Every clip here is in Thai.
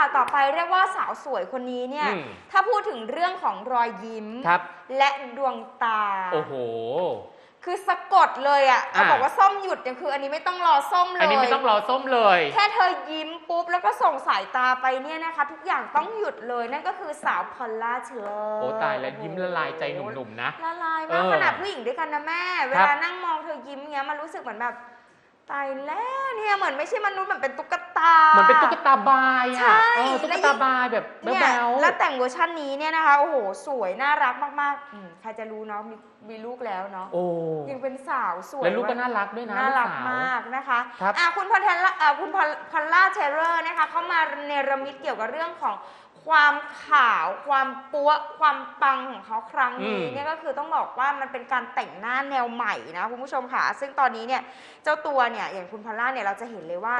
อ่าค่ะต่อไปเรียกว่าสาวสวยคนนี้เนี่ย อืม ถ้าพูดถึงเรื่องของรอยยิ้ม ครับ และดวงตา โอ้โห คือสะกดเลยอะเขาอ่า บอกว่าส้มหยุดเนี่ยคืออันนี้ไม่ต้องรอส้มเลยอันนี้ไม่ต้องรอส้มเลย แค่เธอยิ้มปุ๊บ แล้วก็ส่งสายตาไปเนี่ยนะคะ ทุกอย่างต้องหยุดเลยนั่นก็คือสาวพอลล่าเชลอร์โอ้ตายแล้วยิ้มละลายใจหนุ่มๆนะ ละลายเอมากอขนาดผู้หญิงด้วยกันนะแม่ เวครับลานั่งมองเธอยิ้มเงี้ยมันรู้สึกเหมือนแบบ ตายแล้ว เนี่ยเหมือนไม่ใช่มนุษย์เหมือนเป็นตุ๊กตา เหมือนเป็นตุ๊กตาบายใช่ อะเออตุ๊กตาบายแบบเนี่ยแบ๊วแล้วแต่งเวอร์ชันนี้เนี่ยนะคะโอ้โหสวยน่ารักมากๆอืมใครจะรู้เนาะมีมีลูกแล้วเนาะๆโอ้ยังเป็นสาวสวย แล้วลูกก็น่ารักด้วยนะน่ารักลูสว มากนะคะครับอะคุณพอลล่าอะคุณพอลพอลล่าเชเรอร์นะคะเขามาเนรมิตเกี่ยวกับเรื่องของ ความขาวความปัวความปังของเขาครั้งนี้อืม เนี่ยก็คือต้องบอกว่ามันเป็นการแต่งหน้าแนวใหม่นะคุณผู้ชมค่ะ ซึ่งตอนนี้เนี่ยเจ้าตัวเนี่ยอย่างคุณพอลล่าเนี่ยเราจะเห็นเลยว่า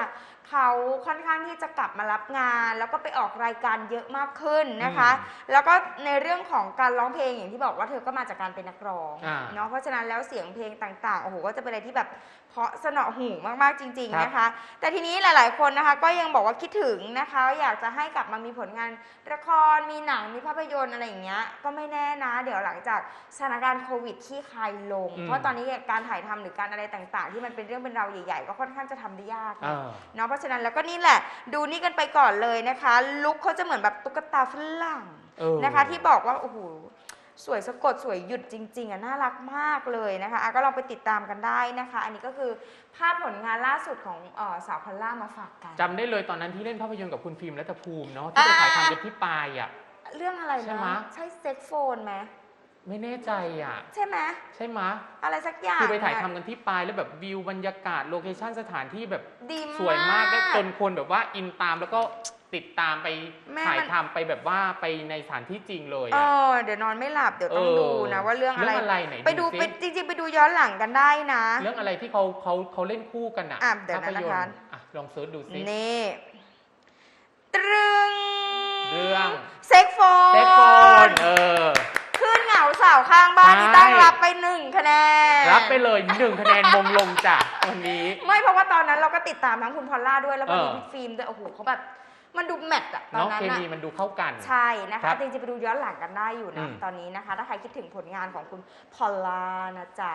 เขาค่อนข้างที่จะกลับมารับงาน แล้วก็ไปออกรายการเยอะมากขึ้นนะคะ แล้วก็ในเรื่องของการร้องเพลงอย่างที่บอกว่าเธอก็มาจากการเป็นนักร้องอ่า เนาะเพราะฉะนั้นแล้วเสียงเพลงต่างๆโอ้โหก็จะเป็นอะไรที่แบบเพราะสนอหูมากๆจริงครับๆนะคะ แต่ทีนี้หลาย ๆ คนนะคะก็ยังบอกว่าคิดถึงนะคะ อยากจะให้กลับมามีผลงานละครมีหนังมีภาพยนตร์อะไรอย่างเงี้ยก็ไม่แน่นะ เดี๋ยวหลังจากสถานการณ์โควิดที่คลายลง อืมเพราะตอนนี้การถ่ายทำหรือการอะไรต่างๆ ที่มันเป็นเรื่องเป็นราวใหญ่ ๆ ก็ค่อนข้างจะทำได้ยากเออเนาะเพราะฉะนั้นแล้วก็นี่แหละ ดูนี่กันไปก่อนเลยนะคะ ลุคเขาจะเหมือนแบบตุ๊กตาฝรั่ง เออ นะคะที่บอกว่าโอ้โห สวยสะกดสวยหยุดจริงๆอะน่ารักมากเลยนะคะอะก็ลองไปติดตามกันได้นะคะ อันนี้ก็คือภาพผลงานล่าสุดของเออสาวพอลล่ามาฝากกันจำได้เลยตอนนั้นที่เล่นภาพยนตร์กับคุณฟิล์มรัตภูมิเนาะที่ไปถ่ายทำกันที่ปายอะเรื่องอะไรใช่นะไหมใช่เซ็กโฟนไหมไม่แน่ใจอะ ใช่ไหมใช่ไหมะอะไรสักอย่างคือไปถ่ายทำเนี่ยกันที่ปายแล้วแบบวิวบรรยากาศโลเคชั่นสถานที่แบบดีสวยมากแล้วจนคนแบบว่าอินตามแล้วก็ ติดตามไปแม่ถ่ายมัน ทำไปแบบว่าไปในสถานที่จริงเลยเออะอเดี๋ยวนอนไม่หลับเดี๋ยวต้องเออดูนะว่าเรื่องอะไร เรื่องอะไรไหนไปดูดูสิไปจริง ๆ ไปดูย้อนหลังกันได้นะ เรื่องอะไรที่เขาเขาเขาเล่นคู่กันอะอะเดี๋ยวนะภาพยนนะคะตร์อะลองเซิร์ชดูสินี่ตรึงเรื่อง เซ็กโฟนเซ็กโฟนเออ ขึ้นเหงาสาวข้างบ้านนี่ใช่ ตั้งรับไปหนึ่งคะแนนรับไปเลยหนึ่งคะแนนมงลงจ้ะวันนี้ ไม่เพราะว่าตอนนั้นเราก็ติดตามทั้งคุณพอลล่าด้วยแล้วก็มีเออ พี่ฟิล์มด้วยโอ้โหเขาแบบ มันดูแมทอะตอนเนาะนั้นเคอะ มีมันดูเข้ากัน ใช่นะครัคะบจริงๆไปดูย้อนหลังกันได้อยู่นะอืม ตอนนี้นะคะ ถ้าใครคิดถึงผลงานของคุณพอลล่านะจ๊ะ